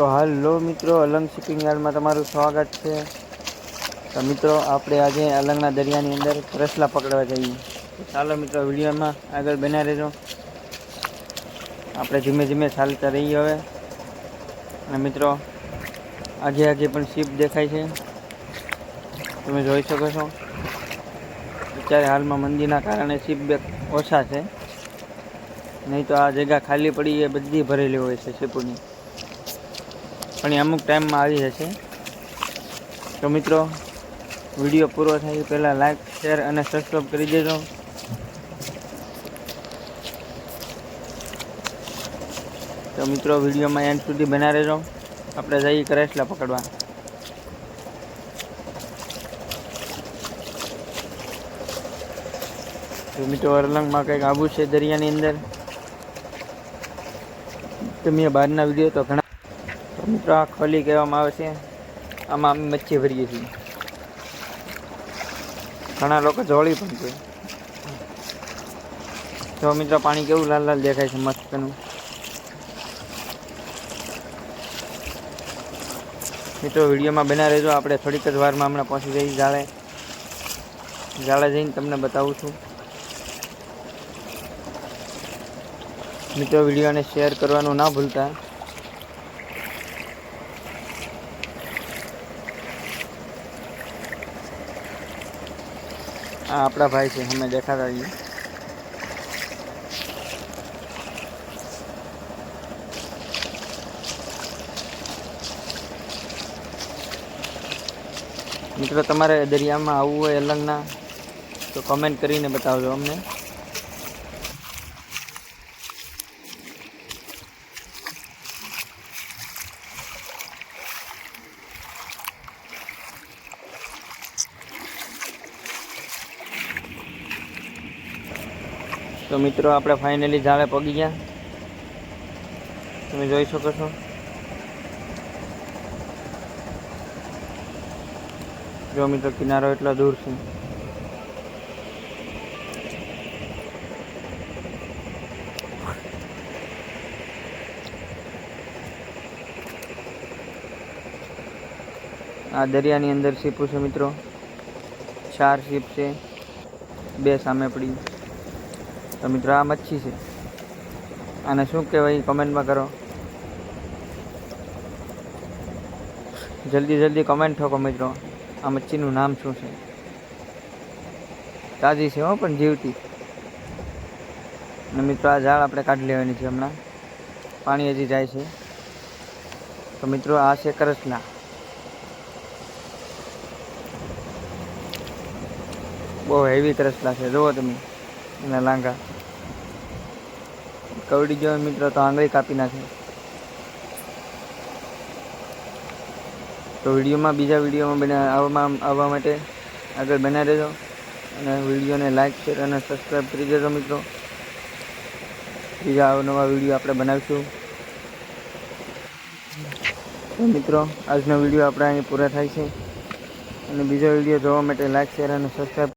તો હાલો મિત્રો, અલંગ શિપિંગ યાર્ડમાં તમારું સ્વાગત છે. તો મિત્રો, આપણે આજે અલંગના દરિયાની અંદર રસલા પકડવા જઈએ. ચાલો મિત્રો, વિડીયોમાં આગળ બના રહેજો. આપણે ધીમે ધીમે ચાલતા રહીએ હવે. અને મિત્રો, આગે આગે પણ શીપ દેખાય છે. તમે જોઈ શકો છો. અત્યારે હાલમાં મંદીના કારણે શીપ બે ઓછા છે. નહીં તો આ જગ્યા ખાલી પડી એ બધી ભરેલી હોય છે શીપોની. પણ એ અમુક ટાઈમમાં આવી જશે. તો મિત્રો વીડિયો પૂરો થાય પહેલાં લાઈક શેર અને સબસ્ક્રાઈબ કરી દેજો. તો મિત્રો વિડીયોમાં એન્ડ સુધી બના રહેજો. આપણે જઈએ કરેસલા પકડવા. તો મિત્રો, અરલંગમાં કંઈક આવું છે દરિયાની અંદર. તમે બહારના વીડિયો તો ઘણા મિત્રો, આ ખોલી કહેવામાં આવે છે. આમાં અમે મચ્છી ભરીએ છીએ. ઘણા લોકો જોડી પણ છે. જો મિત્રો, પાણી કેવું લાલ લાલ દેખાય છે મસ્તનું. મિત્રો, વિડીયોમાં બના રહેજો. આપણે થોડીક જ વારમાં હમણાં પહોંચી જઈએ જાળે જાળે જઈને તમને બતાવું છું. મિત્રો, વિડીયોને શેર કરવાનું ના ભૂલતા. આ આપણા ભાઈ છે અમે દેખાતા છીએ મિત્રો, તમારે દરિયામાં આવવું હોય અલંગના, તો કમેન્ટ કરીને બતાવજો અમને. તો મિત્રો, આપણે ફાઇનલી ઝાડે પગી ગયા. તમે જોઈ શકો છો. જો મિત્રો, કિનારો એટલો દૂર છે. આ દરિયાની અંદર સીપું છે મિત્રો. ચાર સીપ છે. બે સામે પડી. તો મિત્રો આ મચ્છી છે. આને શું કહેવાય કમેન્ટમાં કરો. જલ્દી જલ્દી કમેન્ટ ઠોકો મિત્રો. આ મચ્છીનું નામ શું છે? તાજી છે હો પણ જીવતી. અને મિત્રો આ ઝાડ આપણે કાઢી લેવાની છે હમણાં. પાણી હજી જાય છે. તો મિત્રો આ છે કરસલા બહુ હેવી કરસલા છે. જુઓ તમે. એના લાંગા. કવડી ગયો મિત્રો તો આંગળી કાપી નાખે. તો વિડીયોમાં બીજા વિડીયોમાં બને આવવા માટે આગળ બના રહેજો. અને વિડીયોને લાઈક, શેર અને સબસ્ક્રાઈબ કરી દેજો મિત્રો. બીજા નવા વીડિયો આપણે બનાવીશું. મિત્રો, આજનો વીડિયો આપણે અહીં પૂરા થાય છે. અને બીજો વીડિયો જોવા માટે લાઈક, શેર અને સબસ્ક્રાઈબ